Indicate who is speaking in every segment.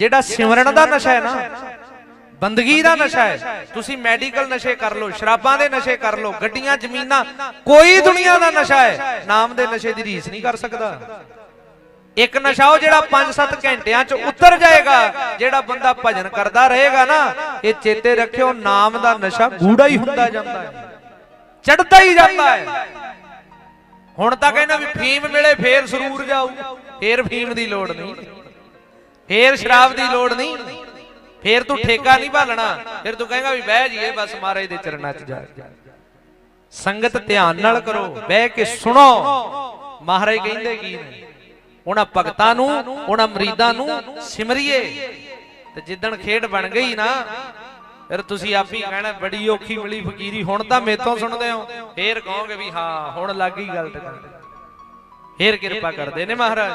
Speaker 1: ਜਿਹੜਾ ਸਿਮਰਨ ਦਾ ਨਸ਼ਾ ਹੈ ਨਾ ਬੰਦਗੀ ਦਾ ਨਸ਼ਾ ਹੈ। ਤੁਸੀਂ ਮੈਡੀਕਲ ਨਸ਼ੇ ਕਰ ਲਓ ਸ਼ਰਾਬਾਂ ਦੇ ਨਸ਼ੇ ਕਰ ਲਓ ਗੱਡੀਆਂ ਜ਼ਮੀਨਾਂ ਕੋਈ ਦੁਨੀਆ ਦਾ ਨਸ਼ਾ ਹੈ। ਨਾਮ ਦੇ ਨਸ਼ੇ ਦੀ ਰੀਸ ਨਹੀਂ ਕਰ ਸਕਦਾ। ਇੱਕ ਨਸ਼ਾ ਉਹ ਜਿਹੜਾ 5-7 ਘੰਟਿਆਂ 'ਚ ਉਤਰ ਜਾਏਗਾ ਜਿਹੜਾ ਬੰਦਾ ਭਜਨ ਕਰਦਾ ਰਹੇਗਾ ਨਾ ਇਹ ਚੇਤੇ ਰੱਖਿਓ ਨਾਮ ਦਾ ਨਸ਼ਾ ਗੂੜਾ ਹੀ ਹੁੰਦਾ ਜਾਂਦਾ ਹੈ। ਚੜਦਾ ਹੀ ਜਾਂਦਾ ਹੈ। ਹੁਣ ਤਾਂ ਕਹਿੰਦਾ ਵੀ ਫੀਮ ਮਿਲੇ ਫੇਰ ਸਰੂਰ ਜਾਊ। ਫੇਰ ਫੀਮ ਦੀ ਲੋੜ ਨਹੀਂ। ਫੇਰ ਸ਼ਰਾਬ ਦੀ ਲੋੜ ਨਹੀਂ। ਫੇਰ ਤੂੰ ਠੇਕਾ ਨਹੀਂ ਭਾਲਣਾ। ਫਿਰ ਤੂੰ ਕਹੇਗਾ ਵੀ ਬਹਿ ਜੀਏ ਬਸ ਮਹਾਰਾਜ ਦੇ ਚਰਨਾਂ 'ਚ ਜਾ ਸੰਗਤ ਧਿਆਨ ਨਾਲ ਕਰੋ, ਬਹਿ ਕੇ ਸੁਣੋ। ਮਹਾਰਾਜ ਕਹਿੰਦੇ ਕੀ ਨੇ? ਉਹਨਾਂ ਭਗਤਾਂ ਨੂੰ ਉਹਨਾਂ ਮਰੀਦਾਂ ਨੂੰ ਸਿਮਰਿਏ। ਤੇ ਜਿੱਦਣ ਖੇਡ ਬਣ ਗਈ ਨਾ, ਫਿਰ ਤੁਸੀਂ ਆਪ ਹੀ ਕਹਿਣਾ, ਬੜੀ ਔਖੀ ਮਿਲੀ ਫਕੀਰੀ, ਹੁਣ ਤਾਂ ਮੇਤੋਂ ਸੁਣਦੇ ਹੋ। ਫੇਰ ਕਹੋਗੇ ਵੀ ਹਾਂ, ਹੁਣ ਲੱਗ ਗਈ ਗੱਲ ਟਿਕਣ ਫੇਰ ਕਿਰਪਾ ਕਰਦੇ ਨੇ ਮਹਾਰਾਜ।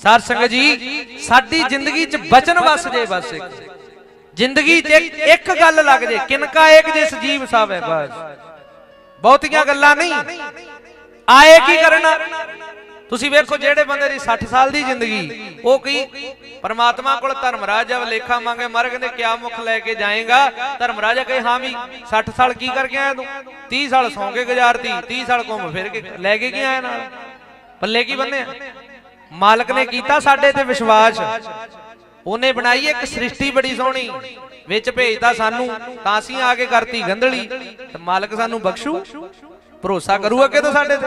Speaker 1: ਸਾਧ ਸੰਗਤ ਜੀ, ਸਾਡੀ ਜ਼ਿੰਦਗੀ 'ਚ ਬਚਨ ਵਸ ਜੇ ਬਸ ਇੱਕ। ਜ਼ਿੰਦਗੀ 'ਚ ਇੱਕ- ਗੱਲ ਲੱਗ ਜੇ, ਕਿਨਕਾ ਏਕ ਜੇ ਸਜੀਵ ਸਾਵੇ ਬਸ। ਬਹੁਤੀਆਂ ਗੱਲਾਂ ਨਹੀਂ। ਆਏ ਕੀ ਕਰਨਾ? ਤੁਸੀਂ ਵੇਖੋ ਜਿਹੜੇ ਬੰਦੇ ਦੀ 60 ਸਾਲ ਦੀ ਜ਼ਿੰਦਗੀ, ਉਹ ਕੀ? ਪਰਮਾਤਮਾ ਕੋਲ ਧਰਮਰਾਜ ਜਦ ਲੇਖਾ ਮੰਗੇ ਮਰ ਕਹਿੰਦੇ ਕਿਆ ਮੁਖ ਲੈ ਕੇ ਜਾਏਗਾ? ਧਰਮਰਾਜ ਕਹੇ, ਹਾਂ ਵੀ 60 ਸਾਲ ਕੀ ਕਰਕੇ ਆਇਆ ਤੂੰ? 30 ਸਾਲ ਸੌਂ ਕੇ ਗੁਜ਼ਾਰਤੀ 30 ਸਾਲ ਘੁੰਮ ਫਿਰ ਕੇ ਲੈ ਕੇ ਕੀ ਆਇਆ ਨਾਲ? ਪੱਲੇ ਕੀ ਬੰਨੇ ਮਾਲਕ ਨੇ ਕੀਤਾ ਸਾਡੇ ਤੇ ਵਿਸ਼ਵਾਸ। ਉਹਨੇ ਬਣਾਈ ਇੱਕ ਸ੍ਰਿਸ਼ਟੀ ਬੜੀ ਸੋਹਣੀ। ਵਿੱਚ ਭੇਜਤਾ ਸਾਨੂੰ ਤਾਂ ਅਸੀਂ ਆ ਕੇ ਕਰਤੀ ਗੰਧਲੀ। ਤੇ ਮਾਲਕ ਸਾਨੂੰ ਬਖਸ਼ੂ। ਭਰੋਸਾ ਕਰੂ ਅੱਗੇ ਤੋਂ ਸਾਡੇ ਤੇ।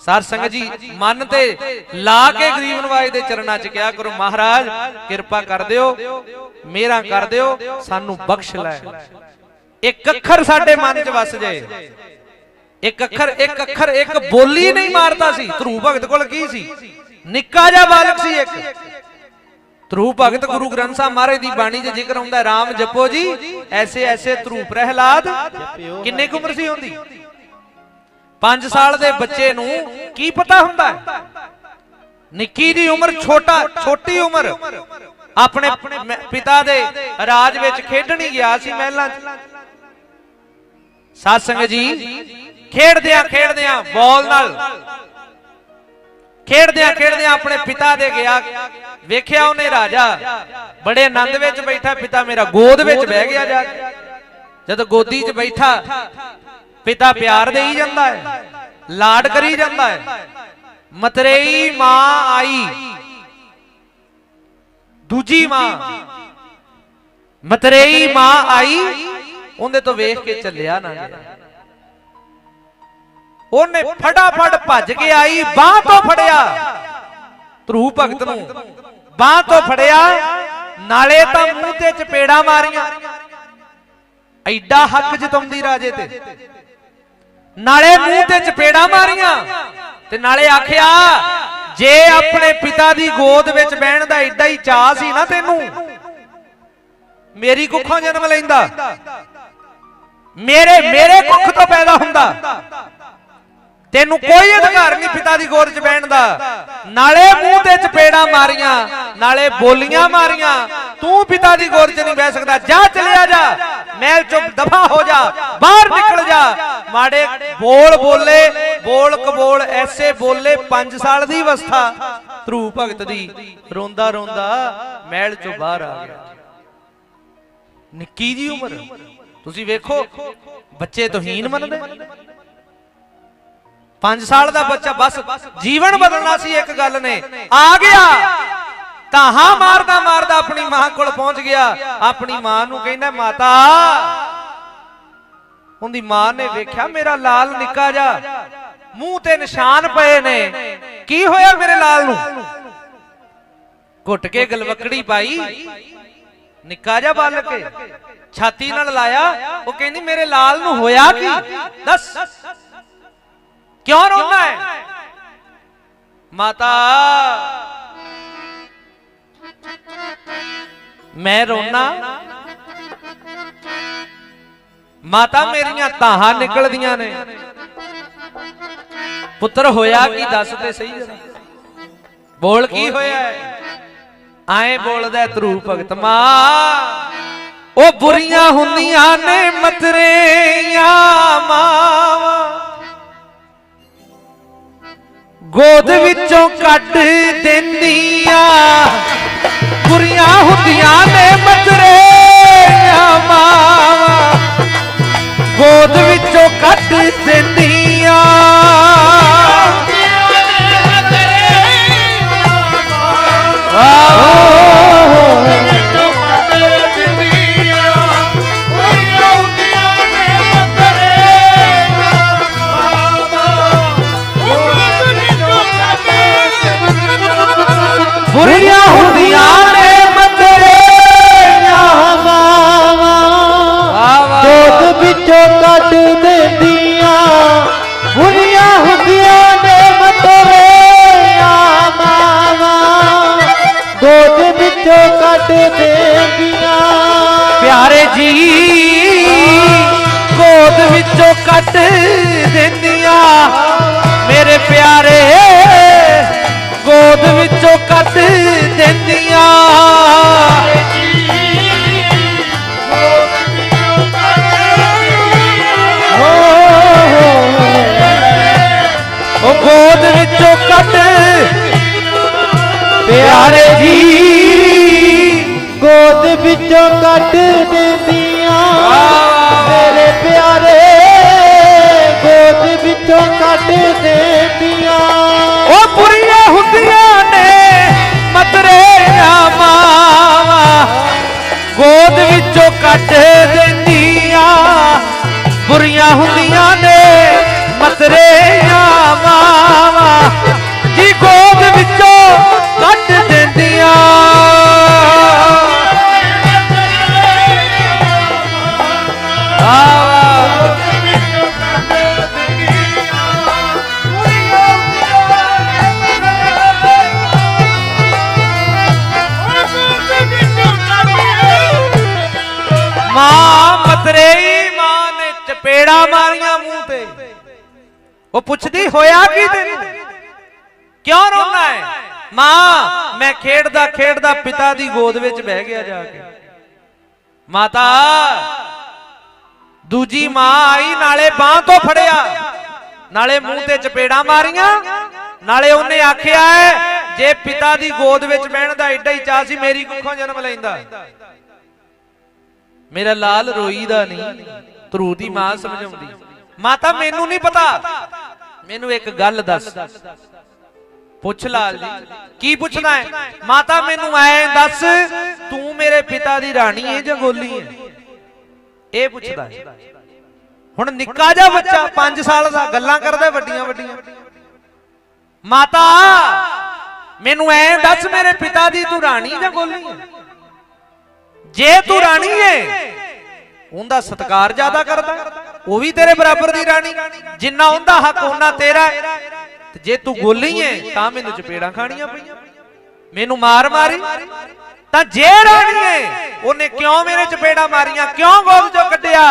Speaker 1: ਸਾਰ ਸੰਗਤ ਜੀ ਮਨ ਤੇ ਲਾ ਕੇ ਗਰੀਬ ਨਵਾਜ ਦੇ ਚਰਨਾਂ 'ਚ ਕਿਹਾ ਕਰੋ ਮਹਾਰਾਜ ਕਿਰਪਾ ਕਰ ਦਿਓ। ਮੇਰਾ ਕਰ ਦਿਓ। ਸਾਨੂੰ ਬਖਸ਼ ਲੈ। ਇੱਕ ਅੱਖਰ ਸਾਡੇ ਮਨ 'ਚ ਵਸ ਜਾਏ ਇੱਕ ਅੱਖਰ ਇੱਕ ਅੱਖਰ ਇੱਕ ਬੋਲੀ ਨਹੀਂ ਮਾਰਦਾ ਸੀ। ਧਰੂ ਭਗਤ ਕੋਲ ਕੀ ਸੀ? ਨਿੱਕਾ ਜਿਹਾ ਬਾਲਕ ਸੀ ਇੱਕ। ਧਰੂ ਭਗਤ ਗੁਰੂ ਗ੍ਰੰਥ ਸਾਹਿਬ ਮਹਾਰਾਜ ਦੀ ਬਾਣੀ 'ਚ ਜ਼ਿਕਰ ਹੁੰਦਾ ਰਾਮ ਜਪੋ ਜੀ ਐਸੇ ਐਸੇ ਧਰੂ ਪ੍ਰਹਿਲਾਦ। ਕਿੰਨੇ ਕੁ ਉਮਰ ਸੀ ਹੁੰਦੀ 5 ਸਾਲ ਦੇ ਬੱਚੇ ਨੂੰ ਕੀ ਪਤਾ ਹੁੰਦਾ? ਨਿੱਕੀ ਦੀ ਉਮਰ ਛੋਟਾ ਛੋਟੀ ਉਮਰ। ਆਪਣੇ ਪਿਤਾ ਦੇ ਰਾਜ ਵਿੱਚ ਖੇਡਣ ਹੀ ਗਿਆ ਸੀ ਮਹਿਲਾਂ 'ਚ। ਸਾਧ ਸੰਗਤ ਜੀ ਖੇਡਦਿਆਂ ਖੇਡਦਿਆਂ ਬਾਲ ਨਾਲ। ਖੇਡਦਿਆਂ ਖੇਡਦਿਆਂ ਆਪਣੇ ਪਿਤਾ ਦੇ ਗਿਆ। ਵੇਖਿਆ ਉਹਨੇ ਰਾਜਾ, ਬੜੇ ਆਨੰਦ ਵਿੱਚ ਬੈਠਾ, ਪਿਤਾ ਮੇਰਾ ਗੋਦ ਵਿੱਚ ਬਹਿ ਗਿਆ ਜਾ ਜਦ ਗੋਦੀ 'ਚ ਬੈਠਾ, ਪਿਤਾ ਪਿਆਰ ਦੇਈ ਜਾਂਦਾ ਹੈ, ਲਾਡ ਕਰੀ ਜਾਂਦਾ ਹੈ। ਮਤਰੇਈ ਮਾਂ ਆਈ। ਦੂਜੀ ਮਾਂ। ਮਤਰੇਈ ਮਾਂ ਆਈ, ਉਹਦੇ ਤੋਂ ਵੇਖ ਕੇ ਚੱਲਿਆ ਨਾ ਉਹਨੇ ਫਟਾਫਟ ਭੱਜ ਕੇ ਆਈ, ਬਾਹ ਤੋਂ ਫੜਿਆ। ਧਰੂ ਭਗਤ ਨੂੰ। ਬਾਹ ਤੋਂ ਫੜਿਆ। ਨਾਲੇ ਤਾਂ ਮੂੰਹ ਤੇ ਚਪੇੜਾ ਮਾਰੀਆਂ। ਐਡਾ ਹੱਕ ਜਤਾਉਂਦੀ ਰਾਜੇ ਤੇ। ਨਾਲੇ ਮੂੰਹ ਤੇ ਚਪੇੜਾ ਮਾਰੀਆਂ। ਤੇ ਨਾਲੇ ਆਖਿਆ, ਜੇ ਆਪਣੇ ਪਿਤਾ ਦੀ ਗੋਦ ਵਿੱਚ ਬਹਿਣ ਦਾ ਐਡਾ ਹੀ ਚਾਹ ਸੀ ਨਾ ਤੈਨੂੰ, ਮੇਰੀ ਕੁੱਖੋਂ ਜਨਮ ਲੈਂਦਾ। ਮੇਰੇ ਮੇਰੇ ਕੁੱਖ ਤੋਂ ਪੈਦਾ ਹੁੰਦਾ। ਤੈਨੂੰ ਕੋਈ ਅਧਿਕਾਰ ਨਹੀਂ ਪਿਤਾ ਦੀ ਗੋਦ 'ਚ ਬਹਿਣ ਦਾ। ਨਾਲੇ ਮੂੰਹ ਤੇ ਚਪੇੜਾ ਮਾਰੀਆਂ ਨਾਲੇ ਬੋਲੀਆਂ ਮਾਰੀਆਂ। ਤੂੰ ਪਿਤਾ ਦੀ ਗੋਦ 'ਚ ਨਹੀਂ ਬਹਿ ਸਕਦਾ। ਜਾ ਚਲਿਆ ਜਾ। ਮਹਿਲ ਚੋਂ ਦਫਾ ਹੋ ਜਾ। ਬਾਹਰ ਨਿਕਲ ਜਾ। ਮਾੜੇ ਬੋਲ ਬੋਲੇ ਬੋਲ ਕਬੋਲ ਐਸੇ ਬੋਲੇ 5 ਸਾਲ ਦੀ ਅਵਸਥਾ। ਧਰੂ ਭਗਤ ਦੀ ਰੋਂਦਾ ਰੋਂਦਾ ਮਹਿਲ ਚੋਂ ਬਾਹਰ ਆ ਗਿਆ। ਨਿੱਕੀ ਜੀ ਉਮਰ। ਤੁਸੀਂ ਵੇਖੋ ਬੱਚੇ ਤੋਹੀਨ ਮੰਨਦੇ। 5 ਸਾਲ ਦਾ ਬੱਚਾ ਬਸ ਜੀਵਨ ਬਦਲਣਾ ਸੀ ਇੱਕ ਗੱਲ ਨੇ। ਆ ਗਿਆ। ਤਾਹਾਂ ਮਾਰਦਾ ਮਾਰਦਾ ਆਪਣੀ ਮਾਂ ਕੋਲ ਪਹੁੰਚ ਗਿਆ। ਆਪਣੀ ਮਾਂ ਨੂੰ ਕਹਿੰਦਾ ਮਾਤਾ ਉਹਦੀ ਮਾਂ ਨੇ ਵੇਖਿਆ ਮੇਰਾ ਲਾਲ ਨਿੱਕਾ ਜਾ ਮੂੰਹ ਤੇ ਨਿਸ਼ਾਨ ਪਏ ਨੇ। ਕੀ ਹੋਇਆ ਮੇਰੇ ਲਾਲ ਨੂੰ? ਘੁੱਟ ਕੇ ਗਲਵਕੜੀ ਪਾਈ। ਨਿੱਕਾ ਬਾਲਕ ਏ ਛਾਤੀ ਨਾਲ ਲਾਇਆ। ਉਹ ਕਹਿੰਦੀ ਮੇਰੇ ਲਾਲ ਨੂੰ ਹੋਇਆ ਕੀ? ਦੱਸ। ਕਿਉਂ ਰੋਣਾ ਹੈ? ਮਾਤਾ, ਮੈਂ ਰੋਣਾ ਮਾਤਾ, ਮੇਰੀਆਂ ਤਾਹਾਂ ਨਿਕਲਦੀਆਂ ਨੇ। ਪੁੱਤਰ ਹੋਇਆ ਕੀ ਦੱਸ ਤੇ ਸਹੀ ਜਰਾ? ਬੋਲ ਕੀ ਹੋਇਆ ਹੈ? ਆਏ ਬੋਲਦਾ ਧਰੂ ਭਗਤ ਮਾਂ। ਉਹ ਬੁਰੀਆਂ ਹੁੰਦੀਆਂ ਨੇ ਮਤਰੇਆਂ ਮਾਵਾਂ। ਗੋਦ ਵਿੱਚੋਂ ਕੱਢ ਦਿੰਦੀਆਂ। ਬੁਰੀਆਂ ਹੁੰਦੀਆਂ ਨੇ ਮਤਰੇ ਮਾਵਾ ਗੋਦ ਵਿੱਚੋਂ ਕੱਢ ਦਿੰਦੀਆਂ।
Speaker 2: ਵਿੱਚੋਂ ਕੱਢ ਦਿੰਦੀਆਂ।
Speaker 1: ਮੇਰੇ ਪਿਆਰੇ ਗੋਦ ਵਿੱਚੋਂ ਕੱਢ ਦਿੰਦੀਆਂ। ਉਹ ਬੁਰੀਆਂ ਹੁੰਦੀਆਂ ਨੇ ਮਤਰੇ ਮਾਵਾ। ਗੋਦ ਵਿੱਚੋਂ ਕੱਢ ਦਿੰਦੀਆਂ। ਬੁਰੀਆਂ ਹੁੰਦੀਆਂ ਨੇ ਮਤਰੇ ਖੇਡਦਾ ਖੇਡਦਾ ਪਿਤਾ ਦੀ ਗੋਦ ਵਿੱਚ ਬਹਿ ਗਿਆ ਜਾ ਕੇ। ਮਾਤਾ, ਦੂਜੀ ਮਾਂ ਆਈ, ਨਾਲੇ ਬਾਹ ਤੋਂ ਫੜਿਆ। ਨਾਲੇ ਮੂੰਹ ਤੇ ਚਪੇੜਾਂ ਮਾਰੀਆਂ। ਨਾਲੇ ਉਹਨੇ ਆਖਿਆ ਜੇ ਪਿਤਾ ਦੀ ਗੋਦ ਵਿੱਚ ਬਹਿਣ ਦਾ ਐਡਾ ਹੀ ਚਾਹ ਸੀ, ਮੇਰੀ ਕੁੱਖੋਂ ਜਨਮ ਲੈਂਦਾ। ਮੇਰਾ ਲਾਲ ਰੋਈਦਾ ਨਹੀਂ, ਧਰੂ ਦੀ ਮਾਂ ਸਮਝਾਉਂਦੀ। ਮਾਤਾ, ਮੈਨੂੰ ਨਹੀਂ ਪਤਾ। ਮੈਨੂੰ ਇੱਕ ਗੱਲ ਦੱਸ। ਪੁੱਛ ਲਾਲ ਜੀ, ਕੀ ਪੁੱਛਣਾ ਹੈ? ਮਾਤਾ, ਮੈਨੂੰ ਐ ਦੱਸ, ਤੂੰ ਮੇਰੇ ਪਿਤਾ ਦੀ ਰਾਣੀ ਹੈ ਜਾਂ ਗੋਲੀ ਹੈ ਇਹ ਪੁੱਛਦਾ ਹੈ ਹੁਣ ਨਿੱਕਾ ਜਿਹਾ ਬੱਚਾ 5 ਸਾਲ ਦਾ, ਗੱਲਾਂ ਕਰਦਾ ਵੱਡੀਆਂ ਵੱਡੀਆਂ। ਮਾਤਾ, ਮੈਨੂੰ ਐ ਦੱਸ, ਮੇਰੇ ਪਿਤਾ ਦੀ ਤੂੰ ਰਾਣੀ ਜਾਂ ਗੋਲੀ ਹੈ ਜੇ ਤੂੰ ਰਾਣੀ ਹੈ ਉਹਦਾ ਸਤਕਾਰ ਜ਼ਿਆਦਾ ਕਰਦਾ, ਉਹ ਵੀ ਤੇਰੇ ਬਰਾਬਰ ਦੀ ਰਾਣੀ। ਜਿੰਨਾ ਉਹਦਾ ਹੱਕ ਉਹਨਾਂ ਤੇਰਾ। ਜੇ ਤੂੰ ਗੋਲੀ ਹੈ ਤਾਂ ਮੈਨੂੰ ਚਪੇੜਾਂ ਖਾਣੀਆਂ ਪਈਆਂ। ਮੈਨੂੰ ਮਾਰ ਮਾਰੀ ਤਾਂ ਜੇ ਰਾਣੀ ਹੈ ਉਹਨੇ ਕਿਉਂ ਮੇਰੇ ਚਪੇੜਾਂ ਮਾਰੀਆਂ? ਕਿਉਂ ਗੋਦ ਚੋਂ ਕੱਢਿਆ?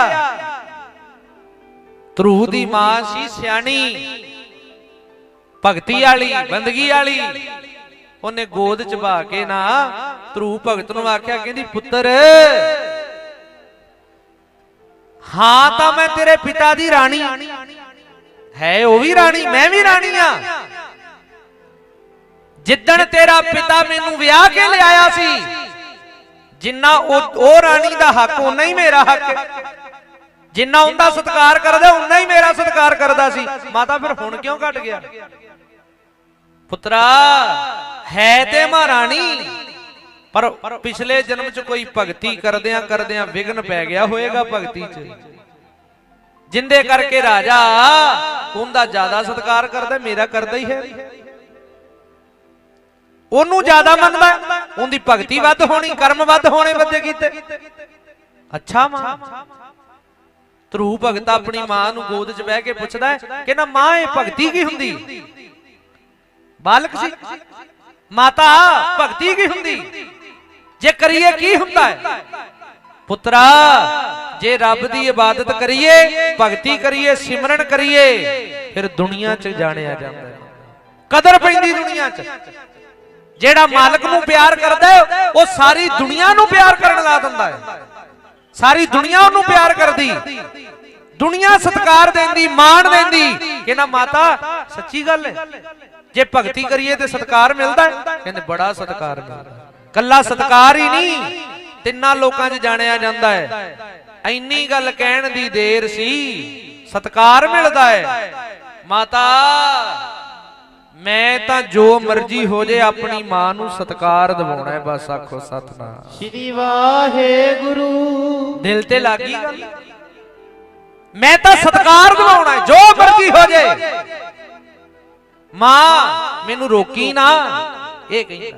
Speaker 1: ਧਰੂ ਦੀ ਮਾਂ ਸੀ ਸਿਆਣੀ। ਭਗਤੀ ਵਾਲੀ ਬੰਦਗੀ ਵਾਲੀ। ਉਹਨੇ ਗੋਦ ਚ ਬਾ ਕੇ ਨਾ ਧਰੂ ਭਗਤ ਨੂੰ ਆਖਿਆ ਕਹਿੰਦੀ ਪੁੱਤਰ। ਹਾਂ ਤਾਂ ਮੈਂ ਤੇਰੇ ਪਿਤਾ ਦੀ ਰਾਣੀ। ਹੈ ਉਹ ਵੀ ਰਾਣੀ, ਮੈਂ ਵੀ ਰਾਣੀ ਆ। ਜਿੱਦਣ ਤੇਰਾ ਪਿਤਾ ਮੈਨੂੰ ਵਿਆਹ ਕੇ ਲਿਆਇਆ ਸੀ, ਜਿੰਨਾ ਉਹ ਰਾਣੀ ਦਾ ਹੱਕ ਉਨਾ ਹੀ ਮੇਰਾ ਹੱਕ। ਜਿੰਨਾ ਉਹਦਾ ਸਤਿਕਾਰ ਕਰਦਾ ਉਨਾ ਹੀ ਮੇਰਾ ਸਤਿਕਾਰ ਕਰਦਾ ਸੀ। ਮਾਤਾ ਫਿਰ ਹੁਣ ਕਿਉਂ ਘਟ ਗਿਆ? ਪੁੱਤਰਾ, ਹੈ ਤੇ ਮਹਾਰਾਣੀ ਪਰ ਪਿਛਲੇ ਜਨਮ ਚ ਕੋਈ ਭਗਤੀ ਕਰਦਿਆਂ ਕਰਦਿਆਂ ਵਿਗਨ ਪੈ ਗਿਆ ਹੋਏਗਾ ਭਗਤੀ ਚ। ਜਿੰਦੇ ਕਰਕੇ ਰਾਜਾ ਉਹਦਾ ਜ਼ਿਆਦਾ ਸਤਿਕਾਰ ਕਰਦਾ ਮੇਰਾ ਕਰਦਾ ਹੀ ਹੈ। ਉਹਨੂੰ ਜ਼ਿਆਦਾ ਮੰਨਦਾ ਉਹਦੀ ਭਗਤੀ ਵੱਧ ਹੋਣੀ ਕਰਮ ਵੱਧ ਹੋਣੇ ਬੱਦੇ ਕੀਤੇ। ਅੱਛਾ ਮਾਂ। ਧਰੂ ਭਗਤ ਆਪਣੀ ਮਾਂ ਨੂੰ ਗੋਦ 'ਚ ਬਹਿ ਕੇ ਪੁੱਛਦਾ ਹੈ ਕਿ ਨਾ ਮਾਂ ਇਹ ਭਗਤੀ ਕੀ ਹੁੰਦੀ? ਬਾਲਕ ਸੀ। ਮਾਤਾ ਭਗਤੀ ਕੀ ਹੁੰਦੀ? ਜੇ ਕਰੀਏ ਕੀ ਹੁੰਦਾ ਹੈ? ਪੁੱਤਰਾ ਜੇ ਰੱਬ ਦੀ ਇਬਾਦਤ ਕਰੀਏ, ਭਗਤੀ ਕਰੀਏ, ਸਿਮਰਨ ਕਰੀਏ, ਫਿਰ ਦੁਨੀਆ 'ਚ ਜਾਣਿਆ ਜਾਂਦਾ ਕਦਰ ਪੈਂਦੀ ਦੁਨੀਆ 'ਚ। ਜਿਹੜਾ ਮਾਲਕ ਨੂੰ ਪਿਆਰ ਕਰਦਾ ਹੈ, ਉਹ ਸਾਰੀ ਦੁਨੀਆ ਨੂੰ ਪਿਆਰ ਕਰਨ ਲਾ ਦਿੰਦਾ ਹੈ। ਸਾਰੀ ਦੁਨੀਆ ਉਹਨੂੰ ਪਿਆਰ ਕਰਦੀ। ਦੁਨੀਆ ਸਤਿਕਾਰ ਦਿੰਦੀ, ਮਾਣ ਦਿੰਦੀ ਕਹਿੰਦਾ ਮਾਤਾ, ਸੱਚੀ ਗੱਲ ਹੈ। ਜੇ ਭਗਤੀ ਕਰੀਏ ਤੇ ਸਤਿਕਾਰ ਮਿਲਦਾ ਕਹਿੰਦੇ ਬੜਾ ਸਤਿਕਾਰ ਮਿਲਦਾ ਕੱਲਾ ਸਤਕਾਰ ਹੀ ਨਹੀਂ, ਤਿੰਨਾਂ ਲੋਕਾਂ 'ਚ ਜਾਣਿਆ ਜਾਂਦਾ ਹੈ। ਐਨੀ ਗੱਲ ਕਹਿਣ ਦੀ ਦੇਰ ਸੀ ਸਤਕਾਰ ਮਿਲਦਾ ਹੈ। ਮਾਤਾ ਮੈਂ ਤਾਂ ਜੋ ਮਰਜ਼ੀ ਹੋ ਜੇ ਆਪਣੀ ਮਾਂ ਨੂੰ ਸਤਕਾਰ ਦਿਵਾਉਣਾ ਹੈ ਬਸ ਆਖੋ ਸਤਨਾਮ।
Speaker 2: ਸ੍ਰੀ ਵਾਹਿਗੁਰੂ।
Speaker 1: ਦਿਲ ਤੇ ਲੱਗੀ ਗੱਲ? ਮੈਂ ਤਾਂ ਸਤਕਾਰ ਦਿਵਾਉਣਾ ਹੈ, ਜੋ ਮਰਜ਼ੀ ਹੋ ਜੇ। ਮਾਂ ਮੈਨੂੰ ਰੋਕੀ ਨਾ। ਇਹ ਕਹਿੰਦਾ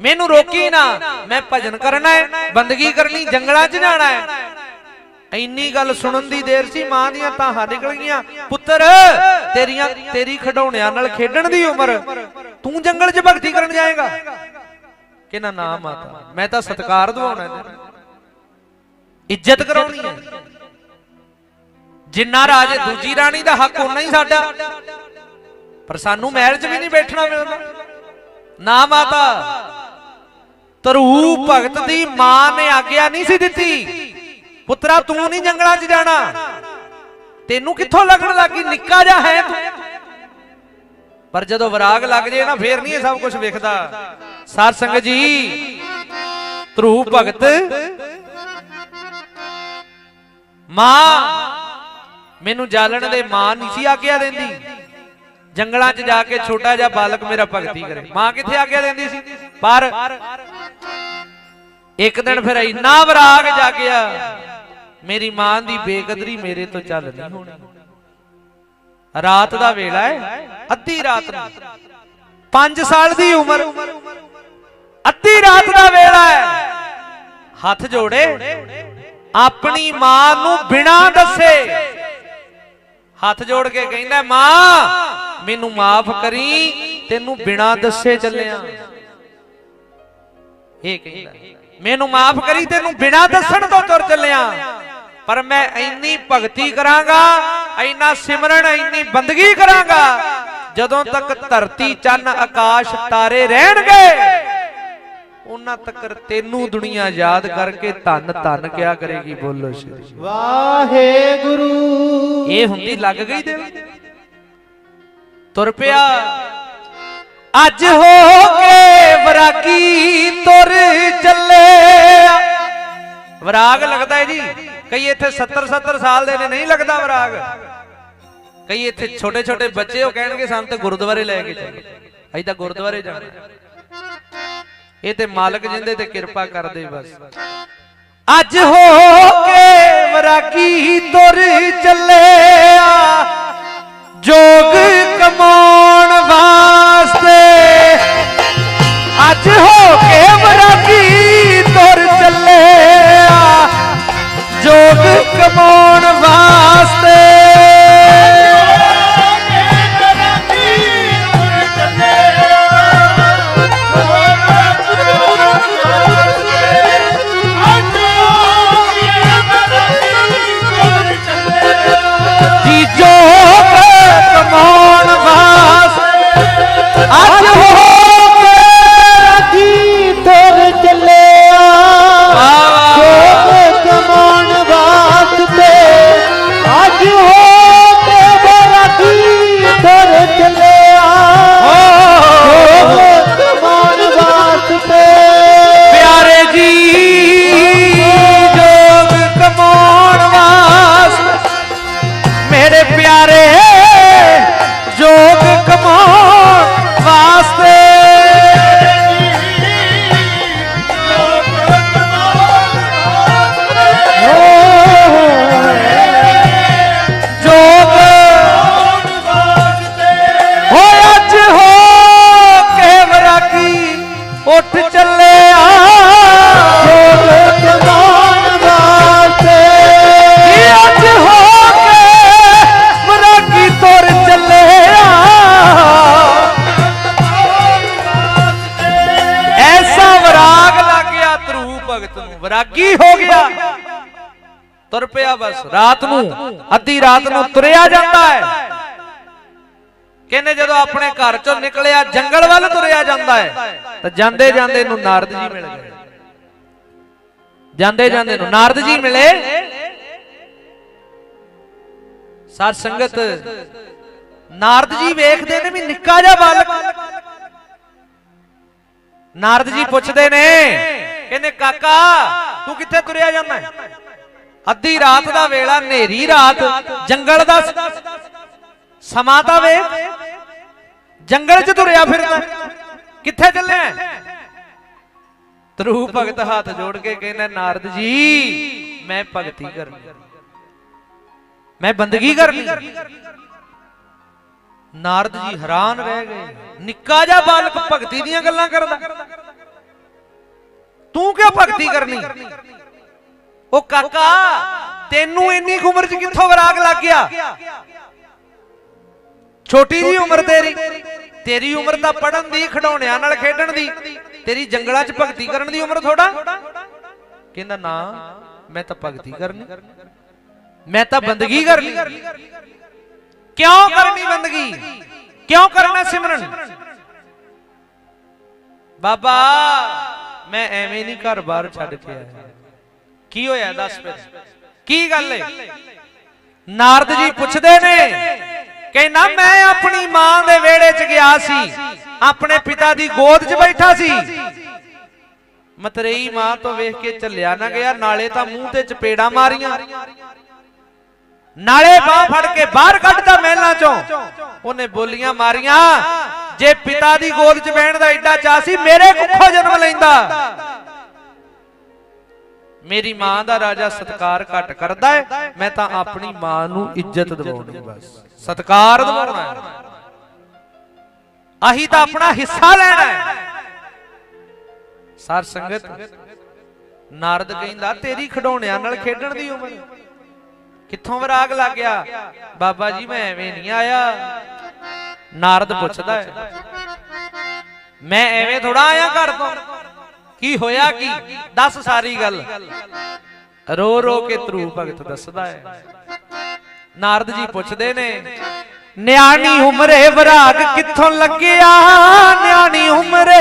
Speaker 1: ਮੈਨੂੰ ਰੋਕੀ ਨਾ। ਮੈਂ ਭਜਨ ਕਰਨਾ ਹੈ ਬੰਦਗੀ ਕਰਨੀ ਜੰਗਲਾਂ 'ਚ ਜਾਣਾ ਹੈ। ਇੰਨੀ ਗੱਲ ਸੁਣਨ ਦੀ ਦੇਰ ਸੀ, ਮਾਂ ਦੀਆਂ ਤਾਹਾਂ ਨਿਕਲ ਗਈਆਂ। ਪੁੱਤਰ, ਤੇਰੀਆਂ ਤੇਰੀ ਖਡਾਉਣਿਆਂ ਨਾਲ ਖੇਡਣ ਦੀ ਉਮਰ। ਤੂੰ ਜੰਗਲ 'ਚ ਭਗਤੀ ਕਰਨ ਜਾਏਗਾ। ਕਿ ਨਾ ਨਾ ਮਾਤਾ ਮੈਂ ਤਾਂ ਸਤਕਾਰ ਦਿਵਾਉਣਾ ਹੈ ਇੱਜ਼ਤ ਕਰਾਉਣੀ ਹੈ। ਜਿੰਨਾ ਰਾਜ ਦੂਜੀ ਰਾਣੀ ਦਾ ਹੱਕ ਉਨਾ ਹੀ ਸਾਡਾ। ਪਰ ਸਾਨੂੰ ਮਹਿਲ 'ਚ ਵੀ ਨਹੀਂ ਬੈਠਣਾ ਮਿਲਦਾ। ਨਾ ਮਾਤਾ ਤਰੂ ਭਗਤ ਦੀ ਮਾਂ ਨੇ ਆਗਿਆ ਨਹੀਂ ਸੀ ਦਿੱਤੀ। ਪੁੱਤਰਾ, ਤੂੰ ਨਹੀਂ ਜੰਗਲਾਂ 'ਚ ਜਾਣਾ। ਤੈਨੂੰ ਕਿੱਥੋਂ ਲੱਗਣ ਲੱਗੀ? ਨਿੱਕਾ ਜਿਹਾ ਹੈ ਤੂੰ। ਪਰ ਜਦੋਂ ਵਿਰਾਗ ਲੱਗ ਜੇ ਨਾ, ਫੇਰ ਨਹੀਂ ਇਹ ਸਭ ਕੁਝ ਵਿਖਦਾ। ਸਾਧ ਸੰਗਤ ਜੀ, ਧਰੂ ਭਗਤ, ਮਾਂ ਮੈਨੂੰ ਜਾਲਣ ਦੇ ਮਾਂ ਨਹੀਂ ਸੀ ਆਗਿਆ ਦਿੰਦੀ। ਜੰਗਲਾਂ 'ਚ ਜਾ ਕੇ ਛੋਟਾ ਜਿਹਾ ਬਾਲਕ ਮੇਰਾ ਭਗਤੀ ਕਰੇ। ਮਾਂ ਕਿੱਥੇ ਆਗਿਆ ਦਿੰਦੀ ਸੀ? ਪਰ ਇੱਕ ਦਿਨ ਫਿਰ ਇੰਨਾ ਵਿਰਾਗ ਜਾਗਿਆ। ਮੇਰੀ ਮਾਂ ਦੀ ਬੇਕਦਰੀ ਮੇਰੇ ਤੋਂ ਚੱਲ ਨਹੀਂ ਹੋਣੀ। ਰਾਤ ਦਾ ਵੇਲਾ ਹੈ ਅੱਧੀ ਰਾਤ ਨੂੰ। 5 ਸਾਲ ਦੀ ਉਮਰ ਅੱਧੀ ਰਾਤ ਦਾ ਵੇਲਾ ਹੈ। ਹੱਥ ਜੋੜੇ। ਆਪਣੀ ਮਾਂ ਨੂੰ ਬਿਨਾਂ ਦੱਸੇ। ਹੱਥ ਜੋੜ ਕੇ ਕਹਿੰਦਾ ਮਾਂ ਮੈਨੂੰ ਮਾਫ ਕਰੀ। ਤੈਨੂੰ ਬਿਨਾਂ ਦੱਸੇ ਚੱਲਿਆ। ਇਹ ਕਹਿੰਦਾ ਮੈਨੂੰ ਮਾਫ ਕਰੀ ਤੈਨੂੰ ਬਿਨਾਂ ਦੱਸਣ ਤੋਂ ਤੁਰ ਚੱਲਿਆ। ਪਰ ਮੈਂ ਇੰਨੀ ਭਗਤੀ ਕਰਾਂਗਾ ਇੰਨਾ ਸਿਮਰਨ ਇੰਨੀ ਬੰਦਗੀ ਕਰਾਂਗਾ ਜਦੋਂ ਤੱਕ ਧਰਤੀ ਚੰਨ ਆਕਾਸ਼ ਤਾਰੇ ਰਹਿਣਗੇ ਉਹਨਾਂ ਤੱਕ ਤੈਨੂੰ ਦੁਨੀਆ ਯਾਦ ਕਰਕੇ ਧੰਨ ਧੰਨ ਕਿਆ ਕਰੇਗੀ ਬੋਲੋ ਸ਼੍ਰੀ
Speaker 2: ਵਾਹਿਗੁਰੂ।
Speaker 1: ਇਹ ਹੁੰਦੀ ਲੱਗ ਗਈ ਦਿਲ ਤੁਰ ਪਿਆ। ਅੱਜ ਹੋ ਕੇ ਵਰਾਗੀ ਤੁਰ ਚੱਲਿਆ। ਵਰਾਗ ਲੱਗਦਾ ਹੈ ਜੀ। ਕਈ ਇੱਥੇ 70 70 ਸਾਲ ਦੇ ਨੇ, ਨਹੀਂ ਲੱਗਦਾ ਵਰਾਗ। ਕਈ ਇੱਥੇ ਛੋਟੇ ਛੋਟੇ ਬੱਚੇ, ਉਹ ਕਹਿਣਗੇ ਸਾਨੂੰ ਤੇ ਗੁਰਦੁਆਰੇ ਲੈ ਕੇ ਚੱਲੋ। ਅਸੀਂ ਤਾਂ ਗੁਰਦੁਆਰੇ ਜਾਣਾ। ਇਹ ਤੇ ਮਾਲਕ ਜਿੰਦੇ ਤੇ ਕਿਰਪਾ ਕਰਦੇ ਬਸ। ਅੱਜ ਹੋ ਕੇ ਵਰਾਗੀ ਤੁਰ ਚੱਲਿਆ। ਰਾਤ ਨੂੰ, ਅੱਧੀ ਰਾਤ ਨੂੰ ਤੁਰਿਆ ਜਾਂਦਾ ਹੈ। ਕਹਿੰਦੇ ਜਦੋਂ ਆਪਣੇ ਘਰ ਚੋਂ ਨਿਕਲਿਆ, ਜੰਗਲ ਵੱਲ ਤੁਰਿਆ ਜਾਂਦਾ ਹੈ, ਤਾਂ ਜਾਂਦੇ ਜਾਂਦੇ ਨੂੰ ਨਾਰਦ ਜੀ ਮਿਲ ਗਏ। ਜਾਂਦੇ ਜਾਂਦੇ ਨੂੰ ਨਾਰਦ ਜੀ ਮਿਲੇ। ਸਾਧ ਸੰਗਤ, ਨਾਰਦ ਜੀ ਵੇਖਦੇ ਨੇ ਵੀ ਨਿੱਕਾ ਜਿਹਾ ਬਾਲਕ। ਨਾਰਦ ਜੀ ਪੁੱਛਦੇ ਨੇ, ਕਹਿੰਦੇ, ਕਾਕਾ, ਤੂੰ ਕਿੱਥੇ ਤੁਰਿਆ ਜਾਂਦਾ ਹੈ? ਅੱਧੀ ਰਾਤ ਦਾ ਵੇਲਾ, ਹਨੇਰੀ ਰਾਤ, ਜੰਗਲ ਦਾ ਸਮਾਂ ਤਾਂ ਵੇ। ਜੰਗਲ 'ਚ ਤੁਰਿਆ ਫਿਰਦਾ। ਕਿੱਥੇ ਚੱਲਿਆ? ਹੈ? ਤਰੂ ਭਗਤ ਹੱਥ ਜੋੜ ਕੇ ਕਹਿੰਦਾ, ਨਾਰਦ ਜੀ, ਮੈਂ ਭਗਤੀ ਕਰਨੀ ਮੈਂ ਬੰਦਗੀ ਕਰਨੀ ਨਾਰਦ ਜੀ ਹੈਰਾਨ ਰਹਿ ਗਏ। ਨਿੱਕਾ ਜਿਹਾ ਬਾਲਕ ਭਗਤੀ ਦੀਆਂ ਗੱਲਾਂ ਕਰਦਾ। ਤੂੰ ਕਿਉਂ ਭਗਤੀ ਕਰਨੀ? ਉਹ ਕਾਕਾ, ਤੈਨੂੰ ਇੰਨੀ ਉਮਰ 'ਚ ਕਿੱਥੋਂ ਵਿਰਾਗ ਲੱਗ ਗਿਆ? ਛੋਟੀ ਜੀ ਉਮਰ ਤੇਰੀ ਤੇਰੀ ਉਮਰ ਤਾਂ ਪੜਨ ਦੀ, ਖਿਡੌਣਿਆਂ ਨਾਲ ਖੇਡਣ ਦੀ, ਤੇਰੀ ਜੰਗਲਾਂ 'ਚ ਭਗਤੀ ਕਰਨ ਦੀ ਉਮਰ ਥੋੜਾ ਕਹਿੰਦਾ, ਨਾ, ਮੈਂ ਤਾਂ ਭਗਤੀ ਕਰਨੀ। ਮੈਂ ਤਾਂ ਬੰਦਗੀ ਕਰਨੀ। ਕਿਉਂ ਕਰਨੀ ਬੰਦਗੀ? ਕਿਉਂ ਕਰਨਾ ਸਿਮਰਨ? ਬਾਬਾ, ਮੈਂ ਐਵੇਂ ਨਹੀਂ ਘਰ-ਬਾਰ ਛੱਡ ਕੇ ਆਇਆ। ਕੀ ਹੋਇਆ? ਦੱਸ ਫਿਰ। ਕੀ ਗੱਲ ਏ? ਨਾਰਦ ਜੀ ਪੁੱਛਦੇ ਨੇ ਕਹਿੰਦਾ ਮੈਂ ਆਪਣੀ ਮਾਂ ਦੇ ਵਿਹੜੇ 'ਚ ਗਿਆ ਸੀ। ਆਪਣੇ ਪਿਤਾ ਦੀ ਗੋਦ 'ਚ ਬੈਠਾ ਸੀ। ਮਤਰੇਈ ਮਾਂ ਤੋਂ ਵੇਖ ਕੇ ਚੱਲਿਆ ਨਾ ਗਿਆ ਨਾਲੇ ਤਾਂ ਮੂੰਹ ਤੇ ਚਪੇੜਾਂ ਮਾਰੀਆਂ। ਨਾਲੇ ਬਾਹ ਫੜ ਕੇ ਬਾਹਰ ਕੱਢਦਾ ਮਹਿਲਾਂ ਚੋਂ। ਉਹਨੇ ਬੋਲੀਆਂ ਮਾਰੀਆਂ। ਜੇ ਪਿਤਾ ਦੀ ਗੋਦ 'ਚ ਬਹਿਣ ਦਾ ਐਡਾ ਚਾਹ ਸੀ ਮੇਰੇ ਕੁੱਖੋਂ ਜਨਮ ਲੈਂਦਾ। ਮੇਰੀ ਮਾਂ ਦਾ ਰਾਜਾ ਸਤਕਾਰ ਘੱਟ ਕਰਦਾ ਹੈ, ਮੈਂ ਤਾਂ ਆਪਣੀ ਮਾਂ ਨੂੰ ਇੱਜ਼ਤ ਦਿਵਾਉਣੀ ਬਸ। ਸਤਕਾਰ ਦਿਵਾਉਣਾ ਹੈ। ਆਹੀ ਤਾਂ ਆਪਣਾ ਹਿੱਸਾ ਲੈਣਾ ਹੈ। ਸਾਰ ਸੰਗਤ, ਨਾਰਦ ਕਹਿੰਦਾ, ਤੇਰੀ ਖਿਡੌਣਿਆਂ ਨਾਲ ਖੇਡਣ ਦੀ ਉਮਰ। ਕਿੱਥੋਂ ਵਿਰਾਗ ਲੱਗ ਗਿਆ? ਬਾਬਾ ਜੀ, ਮੈਂ ਐਵੇਂ ਨਹੀਂ ਆਇਆ। ਨਾਰਦ ਪੁੱਛਦਾ ਹੈ, ਮੈਂ ਐਵੇਂ ਥੋੜਾ ਆਇਆ ਘਰ ਤੋਂ? ਕੀ ਹੋਇਆ ਕੀ? ਦੱਸ ਸਾਰੀ ਗੱਲ। ਰੋ ਰੋ ਕੇ ਤਰੂ ਭਗਤ ਦੱਸਦਾ ਹੈ। ਨਾਰਦ ਜੀ ਪੁੱਛਦੇ ਨੇ, ਨਿਆਣੀ ਉਮਰੇ ਵਿਰਾਗ ਕਿੱਥੋਂ ਲੱਗਿਆ? ਨਿਆਣੀ ਉਮਰੇ